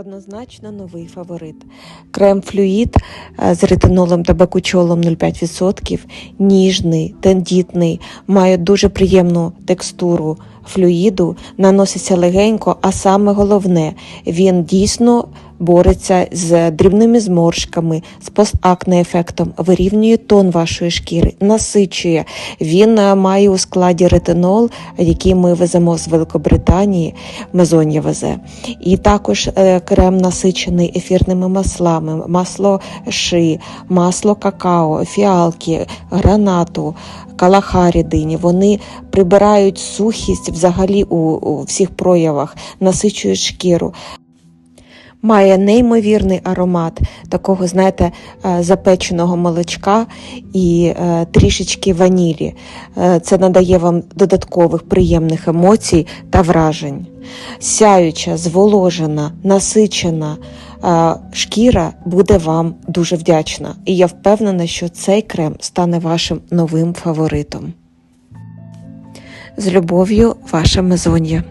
Однозначно новий фаворит. Крем флюїд е, з ретинолом та бакучолом 0,5%, ніжний, тендітний, має дуже приємну текстуру флюїду, наноситься легенько, а саме головне, він дійсно бореться з дрібними зморшками, з постакне ефектом, вирівнює тон вашої шкіри, насичує. Він е, має у складі ретинол, який ми веземо з Великобританії, Мезонія везе. І також е, крем насичений ефірними маслами, масло ши, масло какао, фіалки, гранату, калахарі дині. Вони прибирають сухість взагалі у, у всіх проявах, насичують шкіру. Має неймовірний аромат такого, знаєте, е, запеченого молочка і е, трішечки ванілі. Е, Це надає вам додаткових приємних емоцій та вражень. Сяюча, зволожена, насичена шкіра буде вам дуже вдячна. І я впевнена, що цей крем стане вашим новим фаворитом. З любов'ю, ваша Мезонія.